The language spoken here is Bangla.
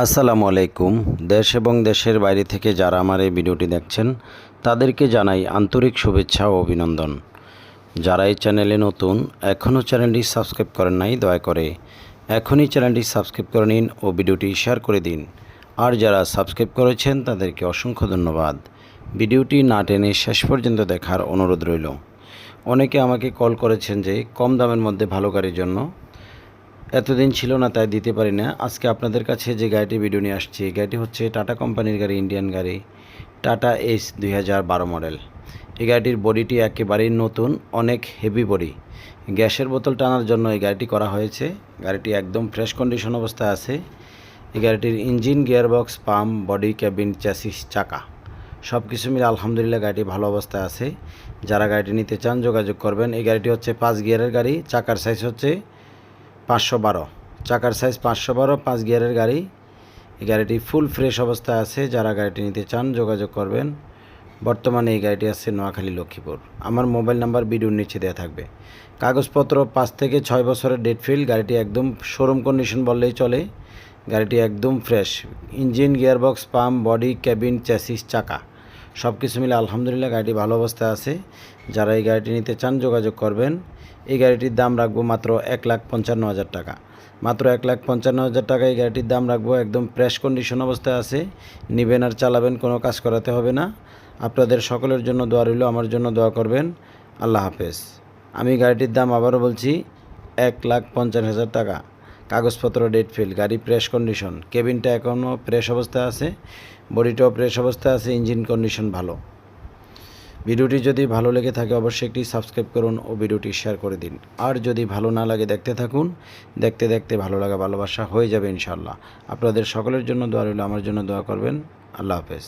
আসসালামু আলাইকুম। দেশ এবং দেশের বাইরে থেকে যারা আমার এই ভিডিওটি দেখছেন, তাদেরকে জানাই আন্তরিক শুভেচ্ছা ও অভিনন্দন। যারা এই চ্যানেলে নতুন, এখনও চ্যানেলটি সাবস্ক্রাইব করেন নাই, দয়া করে এখনই চ্যানেলটি সাবস্ক্রাইব করে নিন ও ভিডিওটি শেয়ার করে দিন। আর যারা সাবস্ক্রাইব করেছেন, তাদেরকে অসংখ্য ধন্যবাদ। ভিডিওটি না টেনে শেষ পর্যন্ত দেখার অনুরোধ রইল। অনেকে আমাকে কল করেছেন যে কম দামের মধ্যে ভালো গাড়ির জন্য। এতদিন ছিল না, তাই দিতে পারি না। আজকে আপনাদের কাছে যে গাড়িটি ভিডিও নিয়ে আসছি গাড়িটি হচ্ছে টাটা কোম্পানির গাড়ি ইন্ডিয়ান গাড়ি টাটা এস দুই হাজার বারো মডেল এই গাড়িটির বডিটি একেবারেই নতুন, অনেক হেভি বডি গ্যাসের বোতল টানার জন্য এই গাড়িটি করা হয়েছে। গাড়িটি একদম ফ্রেশ কন্ডিশন অবস্থায় আছে। এই গাড়িটির engine gearbox pump body cabin chassis চাকা সব কিছু মিলে আলহামদুলিল্লাহ গাড়িটি ভালো অবস্থায় আছে। যারা গাড়িটি নিতে চান যোগাযোগ করবেন। এই গাড়িটি হচ্ছে পাঁচ গিয়ারের গাড়ি, চাকার সাইজ হচ্ছে পাঁচশো বারো। চাকার সাইজ পাঁচশো বারো, পাঁচ গিয়ারের গাড়ি। এই গাড়িটি ফুল ফ্রেশ অবস্থায় আছে। যারা গাড়িটি নিতে চান, যোগাযোগ করবেন। বর্তমানে এই গাড়িটি আছে নোয়াখালী লক্ষ্মীপুর। আমার মোবাইল নাম্বার ভিডিওর নিচে দেওয়া থাকবে। কাগজপত্র পাঁচ থেকে ছয় বছরের ডেট ফিল গাড়িটি একদম শোরুম কন্ডিশন বললেই চলে। গাড়িটি একদম fresh engine gearbox pump body cabin chassis চাকা। সব কিছু মিলে আলহামদুলিল্লাহ গাড়িটি ভালো অবস্থায় আছে। যারা এই গাড়িটি নিতে চান যোগাযোগ করবেন। এই গাড়িটির দাম রাখব মাত্র এক লাখ পঞ্চান্ন হাজার টাকা। মাত্র এক লাখ পঞ্চান্ন হাজার টাকা এই গাড়িটির দাম রাখব একদম ফ্রেশ কন্ডিশন অবস্থায় আছে। নিবেন আর চালাবেন, কোনো কাজ করাতে হবে না। আপনাদের সকলের জন্য দোয়া রইল, আমার জন্য দোয়া করবেন। আল্লাহ হাফেজ। আমি গাড়িটির দাম আবারও বলছি, এক লাখ পঞ্চান্ন হাজার টাকা। কাগজপত্র ডেট ফিল, গাড়ি ফ্রেশ কন্ডিশন, কেবিনটা এখনও ফ্রেশ অবস্থায় আছে, বডিটাও ফ্রেশ অবস্থায় আছে, ইঞ্জিন কন্ডিশন ভালো। ভিডিওটি যদি ভালো লেগে থাকে অবশ্যই একটি সাবস্ক্রাইব করুন ও ভিডিওটি শেয়ার করে দিন। আর যদি ভালো না লাগে দেখতে থাকুন, দেখতে দেখতে ভালো লাগা ভালোবাসা হয়ে যাবে ইনশাল্লাহ আপনাদের সকলের জন্য দোয়া রইল, আমার জন্য দোয়া করবেন। আল্লাহ হাফেজ।